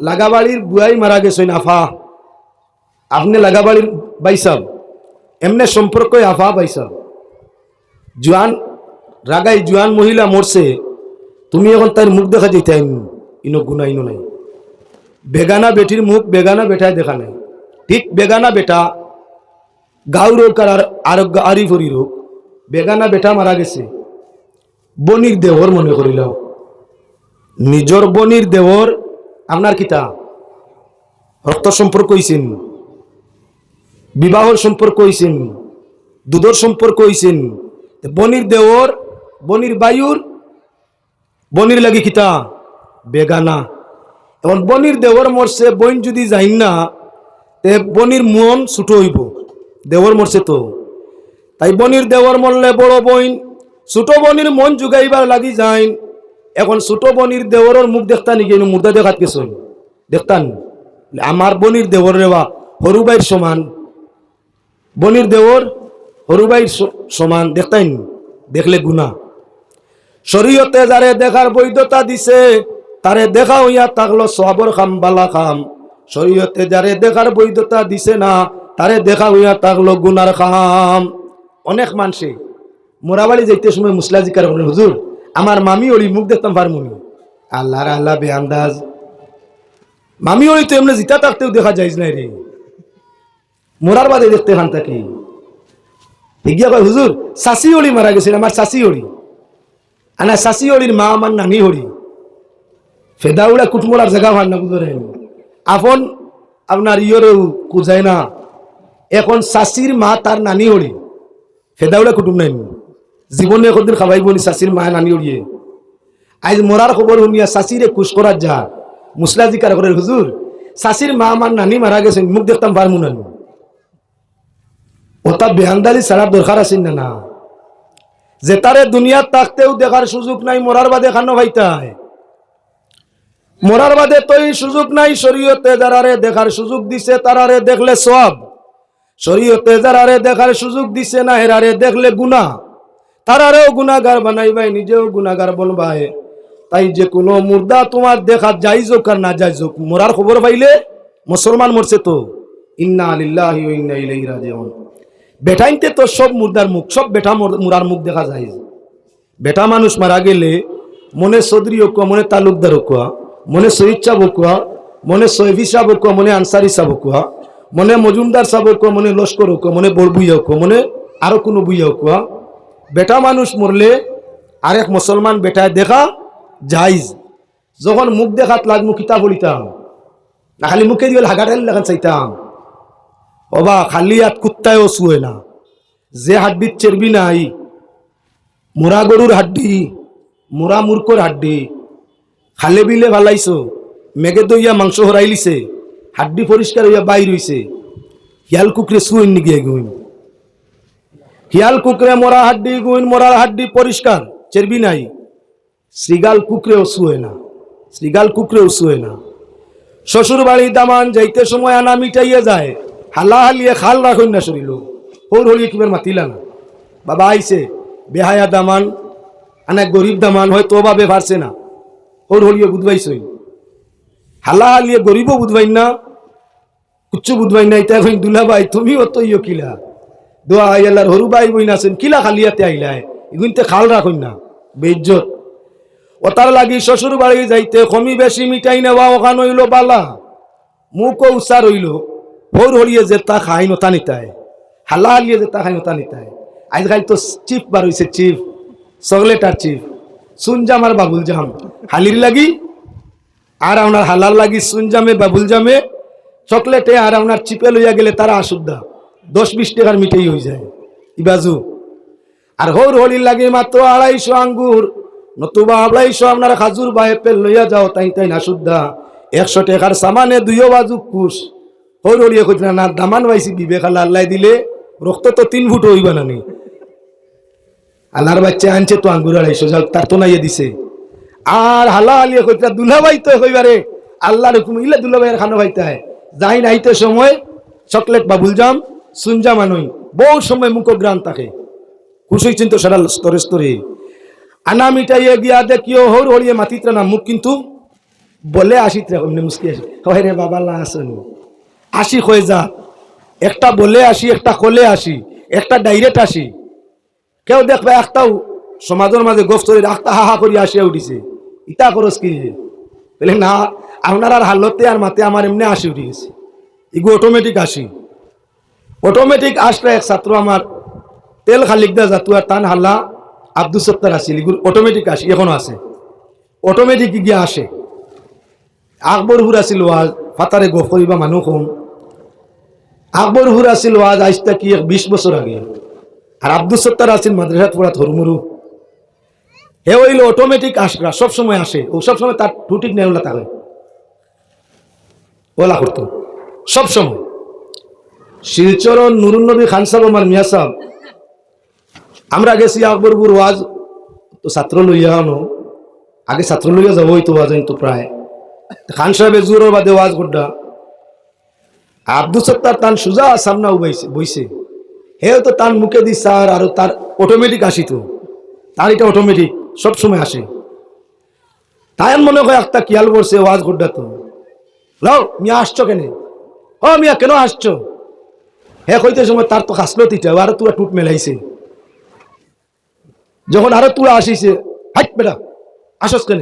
লাগাবাড়ির বুয়াই মারা গেছেন আফা। আপনি লাগাবাড়ির বাইসাব। এমনি সম্পর্ক আফা বাইসাব। জোয়ান, রাগাই জোয়ান মহিলা মরছে। তুমি এখন তার মুখ দেখা যেতে ইনো গুণা, ইনো নাই। বেগানা বেটির মুখ বেগানা বেটায় দেখা নাই। ঠিক বেগানা বেটা গাউ রোগ আর আরোগ্য আরিফরি রোগ বেগানা বেটা মারা গেছে। বনির দেহর মনে করিল নিজর বনির দেহর আপনার কিতা? রক্ত সম্পর্ক হইছেন, বিবাহর সম্পর্ক হইছেন, দুধর সম্পর্ক হইছেন বনির দেওর, বনির বায়ুর, বনির লাগি কিতা? বেগানা। এখন বনির দেওর মরছে, বইন যদি যাই না, তে বনির মন ছুটো হইব, দেওর মরছে তো। তাই বনির দেওর মরলে বড় বইন, ছোট বনির মন জুগাইবার লাগি যাইন এখন ছোট বনির দেওরের মুখ দেখতা নাকি মুর্দা দেখাত গেছ? দেখতান? আমার বনির দেওর রেবা হরুবাইর সমান। বনির দেওর হরুবাইর স- সমান, দেখতাইন? দেখলে গুনা শরীয়তে যারে দেখার বৈধতা দিছে, তারে দেখা হইয়া থাকল সবর খাম, বালা খাম। শরীয়তে যারে দেখার বৈধতা দিছে না, তারে দেখা হইয়া থাকল গুনার খাম। অনেক মানুষে, মোরাবাড়ি যাইতে সময় মুসলা জিকার করেন, হুজুর। আমার মামি ওলি মুখ দেখতাম পারমুনি আল্লাহ রে আল্লাহ বে আন্দাজ মামি ওলি তো এমনি জিতা থাকতেও দেখা যাইজ নাই রে। মোরার বাদে দেখতে খান তাকে। হিগিয়া কয়, হুজুর শাসি ওলি মারা গেছিল আমার শাসি ওলি। আনা শাসি ওলির মা আমার নানি হরি। ফেদাউড়া কুটমোড়ার জায়গা ভার না বুঝতে আপন আপনার ইয়েরও কুজায় না। এখন শাসির মা তার নানি হরি। ফেদাউড়া কুটুম নাই। জীবনে একদিন খাবাইব নি শাসির মা নানি হরিয়ে আজ মরার খবর শুনিয়া শাসিরে কুশ করার যা। মুসলা জিকার করে হুজুর শাসির মা আমার নানি মারা গেছে মুখ দেখতাম পারমু না ওটা বেহান্দালি ছাড়ার দরকার আছে না না। যে তারে দুনিয়ার থাকতেও দেখার সুযোগ নাই মরার বাদে খানো ভাইতায় মরার বাদে তো সুযোগ নাই শরীয়তে যারারে দেখার সুযোগ দিছে তারারে দেখলে সব শরীয়তে যারারে দেখার সুযোগ দিছে না হেরারে দেখলে গুনা তারারেও গুনাগার বানাইবাই নিজেও গুনাগার বনবাই তাই যে কোনো মুর্দা তোমার দেখা যাইজ হোক আর না যাইজ হোক, মরার খবর পাইলে মুসলমান মরছে তো। ইন্না আলিল্লাহি ইন্না ইলাইহি রাজিউন। বেটাইনতে তো সব মুর্দার মুখ, সব বেটা মোর- মুরার মুখ দেখা যায় বেটা মানুষ মারা গেলে মনে চৌধুরী হোক মনে তালুকদার হোক মনে শহীদ সাহ মনে সৈফি সাহ হোক মনে আনসারি সাহ হোক মনে মজুমদার সাহ হোক মনে লস্কর হোক মনে বড় বুইয়া হোক মনে আরও কোনো বুইয়া হোক বেটা মানুষ মরলে আরেক মুসলমান বেটায় দেখা যাইজ যখন মুখ দেখাত লাগমু কিতাব বলিতাম? না, খালি মুখে দিয়ে হাগাটাইল লাগান চাইতাম। বাবা খালি হাত কুত্তায়ও শুয়ে না। যে হাড্ডির চেরবি নাই, মোরা গরুর হাড্ডি, মোরা মূর্খর হাড্ডি। খালে বিলে ভালাইছো মেঘে দইয়া মাংস হরাইলিছে হাড্ডি পরিষ্কার হইয়া বাইর হইছে। হিয়াল কুকরে শুয়েন নি গিয়ে গুইন হিয়াল কুকরে মোরা হাড্ডি, গুইন মোরার হাড্ডি পরিষ্কার, চেরবি নাই। শ্রীগাল কুকরেও শুয়ে না, শ্রীগাল কুকরেও শুয়ে না। শ্বশুর বাড়ি দামান যাইতে সময় আনা মিটাইয়ে যায় হালা হালিয়ে খাল রাখুন না শরীর হোর হলিয়ে কিবার মাতিলা না। বাবা আইছে, বেহায়া দামান, আনা গরিব দামান হয়তো বাবে পারছে না। হোর হলিয়ে বুধবাইছই হালা হালিয়ে গরিবও বুধবাই না, কুচ্ছু বুধবাই না এটা এখন দুলা ভাই তুমিও তো ইয় কিলা দোয়া আইয়ালার হরু ভাই বই নাছেন কিলা খালিয়াতে আইলায় এগুনতে খাল রাখুন না, বেইজ্জত। ওতার লাগি শ্বশুর বাড়ি যাইতে কমি বেশি মিটাই নেওয়া ওখান হইল বালা। মুখও উচার হইল, ভোর হলিয়ে যে তা খাই নতা নিতায় হালা হালিয়ে যে তা খাই নতা নিতায় আজকাল তো চিপ বার হইছে চিপ চকলেট আর চিপ সুনজাম আর বাবুল জাম হালির লাগি, আর আপনার হালার লাগি সুনজামে, বাবুল জামে, চকলেটে আর আপনার চিপে লইয়া গেলে তারা আসুদ্ধা দশ বিশ টাকার মিটেই হয়ে যায়। ইবাজু। আর হৌর হলির লাগে মাত্র আড়াইশো আঙ্গুর। নতুবা আড়াইশো আপনার খাজুর বা এপেল লইয়া যাও, তাই তাই না শুদ্ধা? একশো টাকার সামানে দুইও বাজু কুশ। হৌর হলিয়ে কইতে না দামান পাইছি বিবেক আল্লাহ আল্লাহ দিলে রক্ত তো তিন ফুট হইবা না নি। আল্লাহর বাচ্চা আনছে তো আঙ্গুর আড়াইশো যাও তার তো নাইয়ে দিছে। আর হালা আলিয়ে কইতে দুলাভাই তো হইবারে আল্লাহর হুকুম ইলে দুলাভাইয়ের খানো ভাইতে হয়। যাই নাইতে সময়, চকলেট বা বুলজাম সুনজাম আনই বহু সময় মুখগ্রাম থাকে। খুশি চিন্ত সারা স্তরে স্তরে। আনা মিটাইয়ে গিয়া দেখিও হৌর হরিয়ে মাতিত্রা না মুখ কিন্তু বলে আসি এমনি মুসকি আসি রে বাবা, লা আসনি। আসি হয়ে যা। একটা বলে আসি, একটা কলে আসি, একটা ডাইরেক্ট আসি। কেউ দেখবে একটাও সমাজের মাঝে গোফতরি রাখতা হা হা করি আসিয়া উঠিছে। ইটা করস কি বলে না, আপনার আর হালতে আর মাতে আমার এমনি আসি উঠে গেছে এগুলো অটোমেটিক আসি। অটোমেটিক আসলে এক ছাত্র আমার তেল খালিক দা জাতু আর টান হাল্লা আব্দুল সত্তার আসিল এগুলো অটোমেটিক আসি, এখনও আছে। অটোমেটিক গিয়ে আসে। আকবর হুর আছিল ওয়াজ, ফাতারে গফ করিবা মানুহ কম আকবর হুর আছিল ওয়াজ আজটা কি বিশ বছর আগে। আর আব্দুল সত্তার আছিল মাদ্রাসাত পড়া ধর্মরু হে হইল অটোমেটিক আসরা সব সময় আসে। ও সব সময় তার টুটিক নেওলা থাকে। ওলা করতো। সব শিলচরণ নুরুন্নবী খান সাহেব আমার মিয়া সাহেব। আমরা গেছি আকবরপুর ওয়াজ, তো ছাত্র লইয়া আনো। আগে ছাত্র লইয়া যাব হইতো ওয়াজ তো প্রায়। খান সাহেবের জোরের বাদে ওয়াজ করডা। আব্দুল সত্তার তান সুজা সামনা উবাইছে, বইছে। হে তো তার মুখে দি স্যার আর তার অটোমেটিক আসিত। তার এটা অটোমেটিক সবসময় আসে। তাই মনে হয় একটা কিয়াল করছে ওয়াজ করডা তো। লও, মিয়া আসছো কেন? ও মিয়া, কেন আসছো? হে কইতে সময় তার তো খাসলো তিটা আর তুরা টুট মেলাইছে। যখন আরও তুলা আসিছে, হাইট বেটা আসস কেন?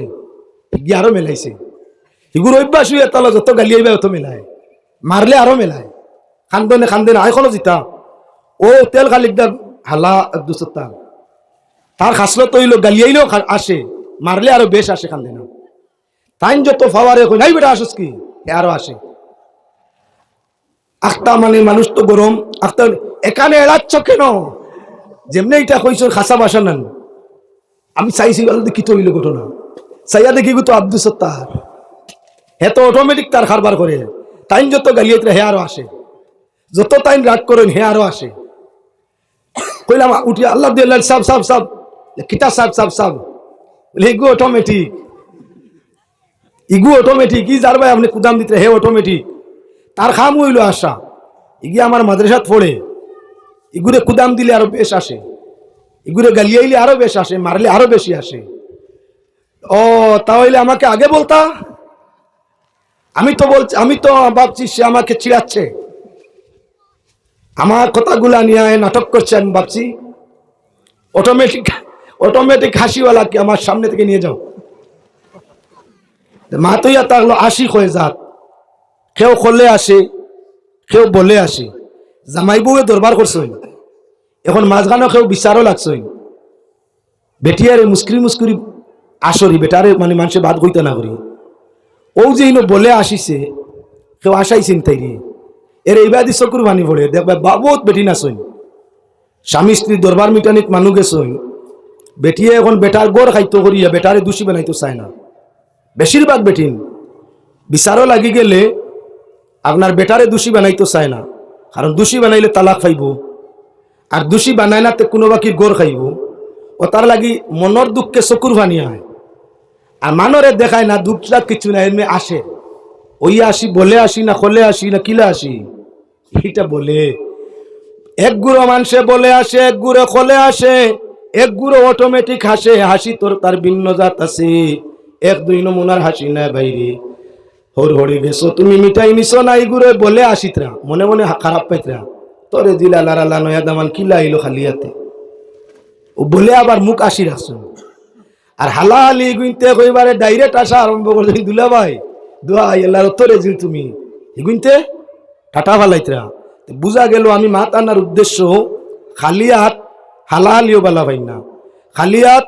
গিয়ে আরও মেলাইছে। এগুলো অভ্যাস হইয়া তালা যত গালি আইবা অত মেলায়। মারলে আরও মেলায়। খান্দনে খান্দনে আইখনো জিতা। ও তেল খালিকদার হালা দুসত্তা তার খাসলো তৈল গালি আইলেও আসে। মারলে আরও বেশ আসে খান্দে না তাইন যত ফাওয়ারে কই নাই বেটা আসস কি? আরও আসে। আখতা মানে মানুষ তো গরম, আখতা এখানে এড়াচ্ছ কেন? যেমনি এটা কইছ, খাসা বাসা নেন। আমি চাইছি কি তো হইল ঘটনা। চাইয়া দেখি তো আব্দুল সত্তার। হে তো অটোমেটিক তার কারবার করে। তাইন যত গালিয়ে হে আরও আসে। যত তাইন রাগ করেন, হে আরও আসে। কইলাম উঠি আল্লাহ দিল্লাহ সাব সাব সাব। কিতা সাব সাব সাব? ইগু অটোমেটিক ইগু অটোমেটিক ই যার ভাই আপনি কুদাম দিতে, হে অটোমেটিক তার খাম হইল আসা এগিয়ে আমার মাদ্রাসাত পড়ে। ইগুরে কুদাম দিলে আরও বেশ আসে। ইগুরে গালিয়াইলে আরও বেশ আসে, মারলে আরও বেশি আসে। ও, তাহলে আমাকে আগে বলতা? আমি তো বলছি, আমি তো ভাবছি সে আমাকে চিড়াচ্ছে। আমার কথাগুলা নিয়ে নাটক করছে আমি ভাবছি। অটোমেটিক অটোমেটিক হাসিওয়ালাকে আমার সামনে থেকে নিয়ে যাও। মা তৈয়া তাহলে আশিক হয়ে যাক। কেউ করলে আসে, কেউ বলে আসে। জামাই বউয়ে দরবার করছই এখন মাঝখানে কেউ বিচারও লাগছই বেটিয়ারে মুস্করি মুস্করি আসরি, বেটারে মানে মানুষে বাদ কইতে না করি। ও যে ইনো বলে আসিছে, কেউ আসাইছেন তাই রে এর এইবাদি চকুর বানি পড়ে, দেখবে বাবুত বেটি নাচইন। স্বামী স্ত্রী দরবার মিটানিত মানুহ গেছইন বেটিয়ে এখন বেটার গড় খাইতো করিয়া বেটারে দোষী বানাইতো চায় না। বেশিরভাগ বেটিন বিচারও লাগি গেলে আপনার বেটারে দোষী বানাইতো চায় না। কারণ দোষী বানাইলে তালাক খাইব। আর দোষী বানাই না তে কোনো বাকি গড় খাইব। ও তার লাগি মনের দুঃখকে চকুর ভানি হয়। আর মানরে দেখায় না দুঃখটা কিছু না, এমনি আসে। ওই আসি, বলে আসি না খলে আসি না, কিলা আসি? এইটা বলে। এক গুঁড়ো মানুষে বলে আসে, এক গুঁড়ো খোলে আসে। এক গুঁড়ো অটোমেটিক হাসে, হাসি তোর তার ভিন্ন জাত আছে। এক দুই নমুনার হাসি না বাইরে। হর হরে গেছো তুমি মিঠাই নিছো না এইগুলো বলে আসিতরা মনে মনে খারাপ পাইতরা তোরে দিলা লারালা নয়া দামান কিলা আইলো খালিয়াতে ও বলে আবার মুখ আসি রাখছো আর হালাহালি গুইতে কইবারে ডাইরেক্ট আসা আরম্ভ করলে দুলা ভাই। দোয়া এল্লার তোরে জিল তুমি। এগুইতে টাটা ফালাইতরা বুঝা গেল আমি মাত আনার উদ্দেশ্য খালি খালিয়াত হালাহালিও বালা ভাই না। খালিয়াত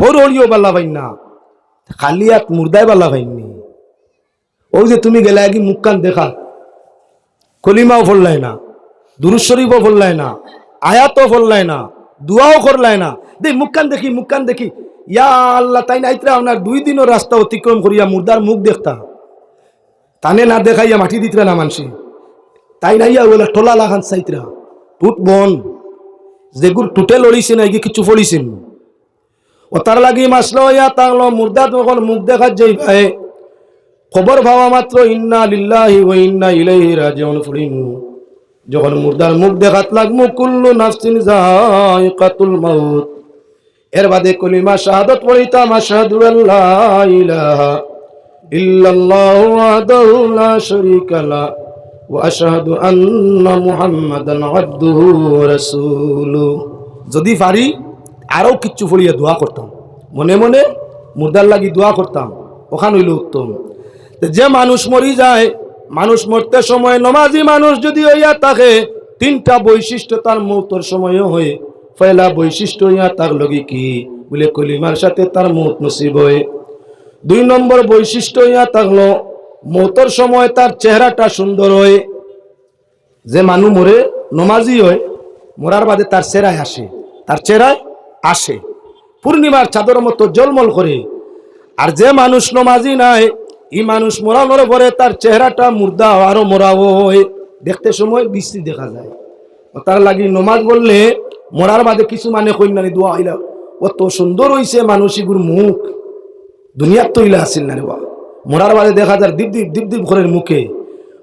হর হরিও বালা ভাই না। খালি খালিয়াত মুর্দায় বালা ভাইনি ওই যে তুমি গেলে কি মুখকান দেখা? কলিমাও ফললাই না দুরুজ শরীফও ফললাই না, আয়াতও ফললাই না, দুয়াও করলাই না। দেখ মুখকান দেখি মুখকান দেখি। ইয়া আল্লাহ, তাই নাইতরা আপনার দুই দিনও রাস্তা অতিক্রম করিয়া মুর্দার মুখ দেখতা। তানে না দেখাইয়া মাটি দিতরা না মানসি। তাই নাইয়া ওলা টোলা লাগান চাইতরা। টুট বন, যেগুর টুটে লড়িছে না কিছু ফলিছেন ও তার লাগি মাসলো, ইয়া তাংলো মুর্দা তখন মুখ দেখার যাই ভাই খবর ভাবা মাত্র, ইন্না লিল্লাহি ও ইন্না ইলাইহি রাজিউন ফুরিন। যখন মুর্দার মুখ দেখাত লাগ কুল্লু নাফসিন যায়কাতুল মাউত এর বাদে কলিমা শাহাদাত পড়িতাম, আশহাদু আল্লা ইলাহা ইল্লাল্লাহু ওয়াহদাহু লা শারিকা লা ওয়া আশহাদু আন্না মুহাম্মাদান আবদুহু ওয়া রাসূলু যদি পারি আরও কিচ্ছু ফলিয়ে দোয়া করতাম। মনে মনে মুর্দার লাগি দোয়া করতাম। ওখান হইল উত্তম। যে মানুষ মরি যায়, মানুষ মরতে সময় নমাজি মানুষ যদি হইয়া থাকে, তিনটা বৈশিষ্ট্য তার মৌতর সময়ও হয়ে। পয়লা বৈশিষ্ট্য হইয়া তার লগি কি? বলে কলিমার সাথে তার মৌত নসিব হয়। দুই নম্বর বৈশিষ্ট্য ইয়া থাকল, মৌতর সময় তার চেহারাটা সুন্দর হয়। যে মানুষ মরে নমাজি হয়, মরার বাদে তার চেহারায় আসে। তার চেহারায় আসে। পূর্ণিমার চাদর মতো জলমল করে। আর যে মানুষ নমাজি নাই এই মানুষ মরানোর পরে তার চেহারাটা মুর্দা আরও মরা হয় দেখতে সময় বৃষ্টি দেখা যায়। তার লাগি নমাজ বললে, মরার বাদে কিছু মানে কন্যানি দোয়া হইলা। অত সুন্দর হইছে মানুষিগুর মুখ। দুনিয়ার তো ইলা আসিল না রে বা মরার বাদে দেখা যায় দীপ দীপ দীপ দীপ ঘরের মুখে।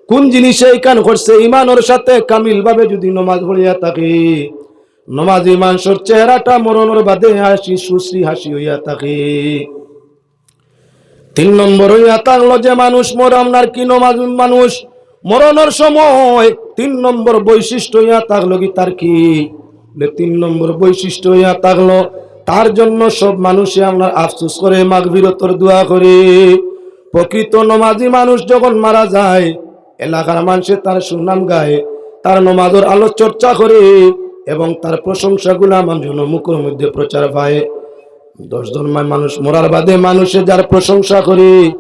কোন জিনিসে এই কান করছে? ইমানের সাথে কামিল ভাবে যদি নমাজ পড়িয়া থাকে। নমাজ ইমানসর চেহারাটা মরণের বাদে হাসি, সুশ্রী হাসি হইয়া থাকে। তিন নম্বর হইয়া থাকল যে মানুষ মরামনার কি নমাজ মানুষ। মরণের সময় তিন নম্বর বৈশিষ্ট্য হইয়া থাকল কি তার কি? তিন নম্বর বৈশিষ্ট্য হইয়া থাকল তার জন্য সব মানুষে আপনার আফসোস করে মাগবিরতর দোয়া করে। প্রকৃত নমাজি মানুষ যখন মারা যায়, এলাকার মানুষে তার সুনাম গায়ে, তার নমাজের আলো চর্চা করে এবং তার প্রশংসাগুলো জন্য মুখের মধ্যে প্রচার পায়। দশজন মা- মানুষ মরার বাদে মানুষে যার প্রশংসা করে,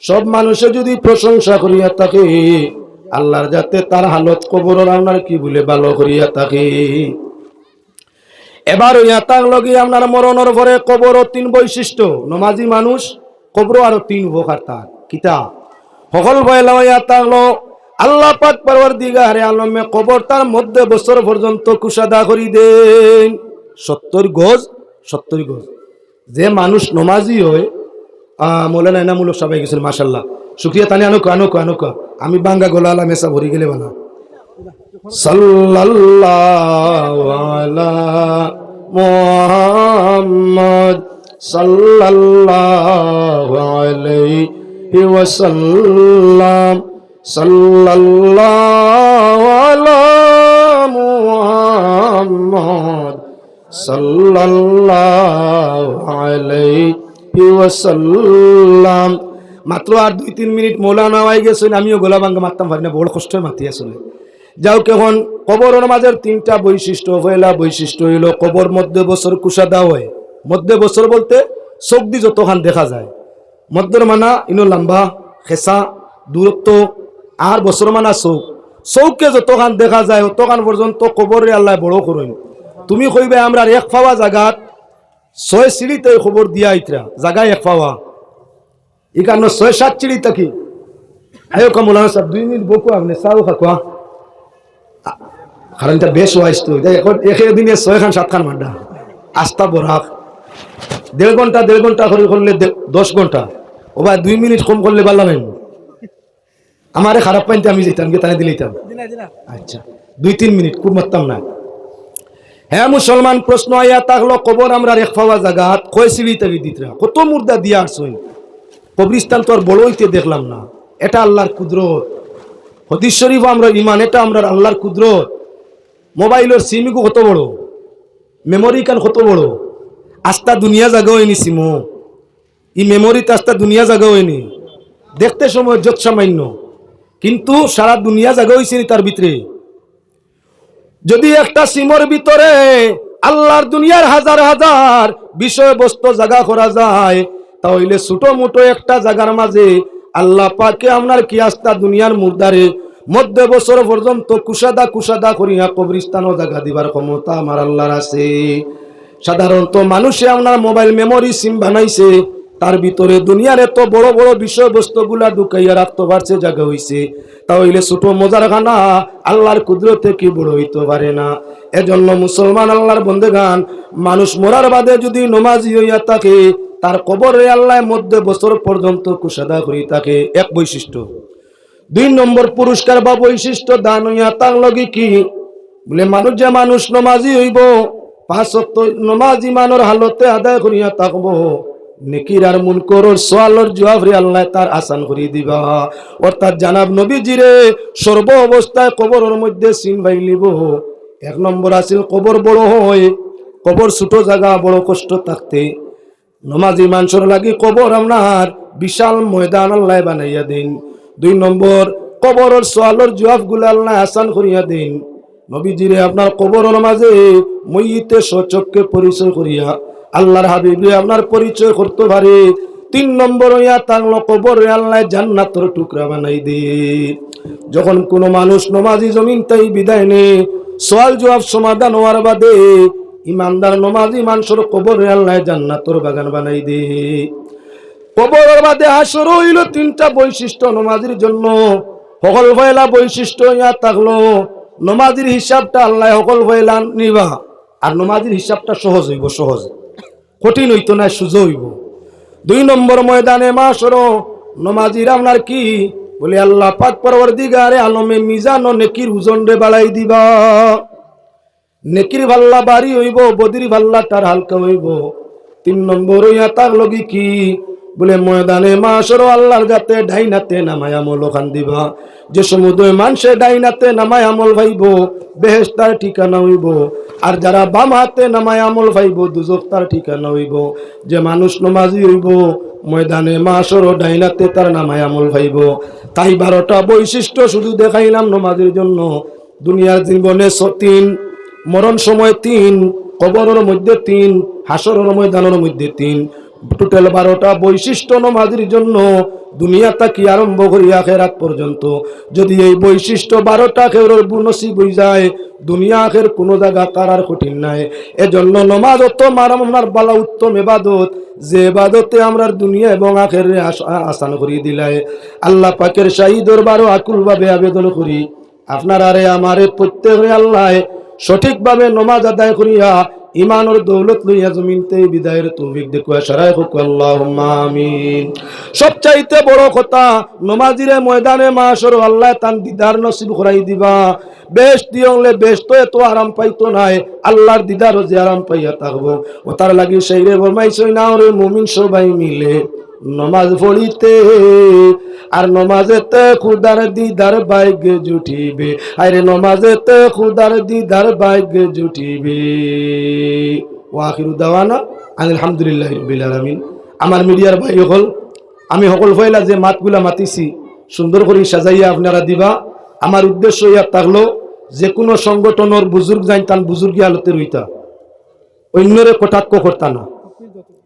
সব মানুষে যদি প্রশংসা করিয়া থাকে, আল্লাহর যাতে তার হালত কবর আপনার কি বলে ভালো করিয়া থাকে। এবার ওই তাক লগে আপনার মরণের পরে কবর তিন বৈশিষ্ট্য, নমাজি মানুষ, কবর আরও তিন উপকার তার কিতা সকল বয়লা থাকল আল্লাহ পাক পরবর দিগারে আলমে কবর তার মধ্যে বছর পর্যন্ত কুসাদা করি দেন। সত্তর গজ সত্তর গজ। যে মানুষ নমাজি হয় মোলানা এনামূলক সবাই গেছিল মাসাল্লাহ শুক্রিয়া, তানি আনুক আনুক আনুক আমি বাঙ্গা গোলালা মেসা ভরি গেলে বানা। আলা মুহাম্মদ সাল্লাল্লাহু আলাইহি ওয়াসাল্লাম। মাত্র আর দুই তিন মিনিট মৌলানা হয়ে গেছেন, আমিও গোলা ভাঙ্গা মারতাম পারি না, বড় কষ্ট মাতি আসলে। যাও কেমন কবর মাঝের তিনটা বৈশিষ্ট্য পয়লা বৈশিষ্ট্য হইল, কবর মধ্যে বছর কুসাদা হয়। মধ্যে বছর বলতে চোখ দি যতখান দেখা যায়। মধ্যের মানা ইনো লম্বা, খেসা, দূরত্ব, আর বছর মানা চৌক। চৌকে যতখান দেখা যায়, অতখান পর্যন্ত কবরে আল্লাহ বড় করুন। তুমি কইবে আমরা এক পাওয়া জাগাত ছয় সিঁড়িতে খবর দিয়া ইতরা জাগায় এক পাওয়া। এই কারণে ছয় সাত চিড়ি থাকি আয়ো কামুলানা সাহেব দুই মিনিট বকু আপনি চাও খাকুয়া কারণ এটা বেশ ওয়াইস তো। একে দিনে ছয় খান সাত খান মাড্ডা। আস্তা বরাক। দেড় ঘণ্টা দেড় ঘণ্টা করে করলে দশ ঘণ্টা। ও ভাই দুই মিনিট কম করলে ভালো নাই। আমারে খারাপ পাইতে আমি যেতাম গিয়ে তানে দিলেইতাম। আচ্ছা। দুই তিন মিনিট খুব মারতাম না। হ্যাঁ মুসলমান প্রশ্ন আইয়া তাহলো কবর আমরা রেখ পাওয়া জায়গাত কয় সিঁড়ি তাবি কত মুর্দা দিয়া আসছেন? কবরিস্তান তো আর বড় হইতে দেখলাম না। এটা আল্লাহর কুদরত। হদিস শরীফ আমরা ইমান এটা আমরা আল্লাহর কুদরত। মোবাইলের সিমিকু কত বড়? মেমোরি কান কত বড়? আস্তা দুনিয়া জাগা হয়নি সিমো। ই মেমোরিতে আস্তা দুনিয়া জাগা হয়নি। দেখতে সময়, যত সামান্য। কিন্তু সারা দুনিয়া জাগা হয়েছে তার ভিতরে। যদি একটা সিমর ভিতরে আল্লাহর দুনিয়ার হাজার হাজার বিষয়বস্তু জায়গা করা যায়, তাহলে ছোট মোটো একটা জায়গার মাঝে আল্লাহ পাকে আপনার কি আস্তা দুনিয়ার মুর্দারে মধ্যে বছর পর্যন্ত কুসাদা কুসাদা করিয়া কবরিস্তানও জায়গা দিবার ক্ষমতা আমার আল্লাহর আছে। সাধারণত মানুষে আপনার মোবাইল মেমোরি সিম বানাইছে তার ভিতরে দুনিয়ার এত বড় বড় বিষয়বস্তুগুলা ঢুকাইয়া রাখতে পারছে জায়গা হইছে। তাহলে ছোট মজার খানা আল্লাহর কুদরতে কি বড় হইতে পারে না? এজন্য মুসলমান আল্লাহর বন্দেগান, মানুষ মরার বাদে যদি নমাজি হইয়া থাকে, তার কবরে আল্লাহ মধ্যে বছর পর্যন্ত কুসাদা করি থাকে। এক বৈশিষ্ট্য। দুই নম্বর পুরস্কার বা বৈশিষ্ট্য দান হইয়া তার লগে কি? বলে মানুষ যে মানুষ নমাজি হইব, পাঁচ নমাজি মানর হালতে আদায় করিয়া থাকব। নেকির আর মুন করর সোয়ালর জবাব রে আল্লাহ তার আসান করে দিবা। অর্থাৎ জানাব নবীজিরে সর্ব অবস্থায় কবরের মধ্যে সিন বাইলিব এক নম্বর আছিল কবর বড় হয়, কবর ছোট জায়গা, বড় কষ্ট থাকতে। নমাজি মানুষের লাগি কবর আপনার বিশাল ময়দান আল্লাহ বানাইয়া দিন। দুই নম্বর, কবরের সোয়ালর জবাবগুলা আল্লাহ আসান করিয়া দিন। নবীজিরে আপনার কবরের মাঝে মইতে সচককে পরিচয় করিয়া আল্লাহর হাবিবে আপনার পরিচয় করতে পারে। তিন নম্বর ইয়া তাংলো কবর আল্লাহ জান্নাতর টুকরা বানাই দে। যখন কোনো মানুষ নমাজি জমিন তাই বিদায় নে সোয়াল জবাব সমাধান হওয়ার বাদে ইমানদার নমাজি মানুষের কবর আল্লাহ জান্নাতর বাগান বানাই দে। কবরের বাদে হাসর হইল তিনটা বৈশিষ্ট্য নমাজির জন্য। সকল ভয়লা বৈশিষ্ট্য ইয়া থাকল নমাজির হিসাবটা আল্লাহ সকল ভয়লা নিবা। আর নমাজির হিসাবটা সহজ হইব, সহজ। কঠিন হইতো না, সুযোগ হইব। দুই নম্বর ময়দানে মাসর নমাজির আপনার কি? বলে, আল্লাহ পাক পরবর দিগারে আলমে মিজান ও নেকির উজন রে বাড়াই দিবা। নেকির ভাল্লা বাড়ি হইব, বদির ভাল্লা তার হালকা হইব। তিন নম্বর হইয়া তার লগি কি? বলে ময়দানে মাসর আল্লাহর গাতে ডাইনাতে নামায় আমল ওখান দিবা। যে সমুদ্র মানুষে ডাইনাতে নামায় আমল ভাইব বেহেস তার ঠিকানা হইব। আর যারা বাম হাতে নামায় আমল ভাইব, দুজক তার ঠিকানা হইব। যে মানুষ নমাজি হইব, ময়দানে মাসর ডাইনাতে তার নামায় আমল ভাইব। তাই বারোটা বৈশিষ্ট্য শুধু দেখাইলাম নমাজির জন্য। দুনিয়ার জীবনে স- তিন মরণ সময় তিন, কবরের মধ্যে তিন হাসরের ময়দানের মধ্যে তিন। টোটাল বারোটা বৈশিষ্ট্য নমাজির জন্য দুনিয়া তাকি আরম্ভ করিয়া খেরাত পর্যন্ত। যদি এই বৈশিষ্ট্য বারোটা খেরোর বুনসি বই যায়, দুনিয়া আখের কোনো জায়গা তার আর কঠিন নাই। এজন্য নমাজ অত মারাম আমার বালা উত্তম এবাদত, যে এবাদতে আমরা দুনিয়া এবং আখের আসান করিয়ে দিলাই। আল্লাহ পাকের শাহী দরবারও আকুলভাবে আবেদন করি, আপনার আরে আমারে প্রত্যেক আল্লাহ সঠিকভাবে নমাজ আদায় করিয়া ইমানর দৌলত লইয়া জমিনতে বিদায়ের তৌফিক দেখুয়া সারাই হোক আমিন। সবচাইতে বড় কথা, নমাজিরে ময়দানে মাসর আল্লাহ তান দিদার নসিব করাই দিবা। বেশ দিয়ংলে বেশ তো এত আরাম পাইতো নাই, আল্লাহর দিদারও যে আরাম পাইয়া থাকব। ও তার লাগি সেই রে বরমাইছই না ওরে মুমিন সবাই মিলে নমাজ পড়িতে, আর নমাজেতে খুদার দিদার বাইগে জুটিবে। আরে নমাজেতে খুদার দিদার বাইগে জুটিবে। ওয়াখিরু দাওয়ানা, আলহামদুলিল্লাহ রবিল আলমিন। আমার মিডিয়ার ভাই হল আমি সকল ফয়লা যে মাতগুলা মাতিছি, সুন্দর করে সাজাইয়া আপনারা দিবা। আমার উদ্দেশ্য ইয়াত থাকল, যে কোনো সংগঠনের বুজুর্গ তান বুজুর্গি আলোতে রইতা। অন্যরে কটাক্ষ করতা না।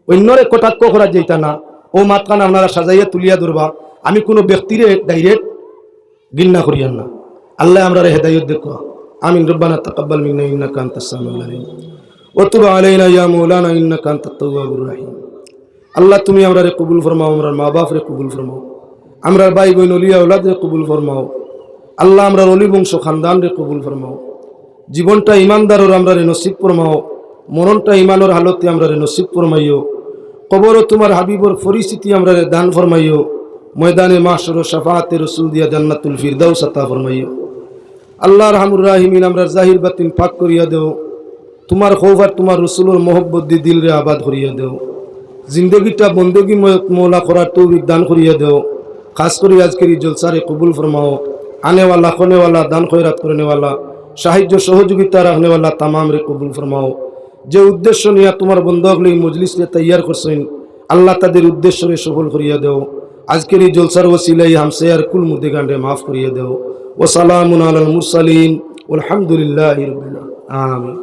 অন্যরে কটাক্ষ করা যাইতা না। ও মাতখান আপনারা সাজাইয়া তুলিয়া ধরবা। আমি কোনো ব্যক্তিরে ডাইরেক্ট গিন্না করিয়ান না। আল্লাহ আমরা হেদায়ত দেখো। আমিন। রব্বানা তাকাব্বাল মিন্না ইন্নাকা আনতাস সামিউল আলিম। ওয়া আলাইনা ইয়া মাওলানা ইন্নাকা আনতাত তাওয়াবুর রহিম। আল্লাহ তুমি আমরা রে কবুল ফরমাও আমরা মা বাপ রে কবুল ফরমাও। আমরা ভাই বোন অলিয়া আউলাদ রে কবুল ফরমাও। আল্লাহ আমরা অলি বংশ খানদান রে কবুল ফরমাও। জীবনটা ইমানদারর আমরা রে নসিব ফরমাও। মরণটা ইমানের হালতে আমরা রে নসিব ফরমাইও। কবর তোমার হাবিবর পরিস্থিতি আমরা দান ফরমাইও। ময়দানে মাসর শাফাতে রসুল দিয়া জান্নাতুল ফিরদাউস আতা ফরমাইও। আল্লাহ রহমুর রাহিমিন, আমরা জাহির বাতিন পাক করিয়া দেও। তোমার খৌফ আর তোমার রসুলের মোহব্বত দি দিল রে আবাদ করিয়া দেও। জিন্দগিটা বন্দগি মৌলা করার তৌফিক দান করিয়া দেও। খাস করে আজকের এই জলসারে কবুল ফরমাও। আনেওয়ালা, খনেওয়ালা, দান খয়রাত করেনেওয়ালা সাহায্য সহযোগিতা রাখনেওয়ালা তামাম রে কবুল ফরমাও। যে উদ্দেশ্য নিয়ে তোমার বন্ধুগুলি এই নিয়ে তৈয়ার করছেন, আল্লাহ তাদের উদ্দেশ্য সফল করিয়া দেও। আজকের এই জলসার ওসিলাই হামসে আর কুল মুদি গান্ডে মাফ করিয়া দেও। ও আলাল মুরসালিন আলহামদুলিল্লাহ আমিন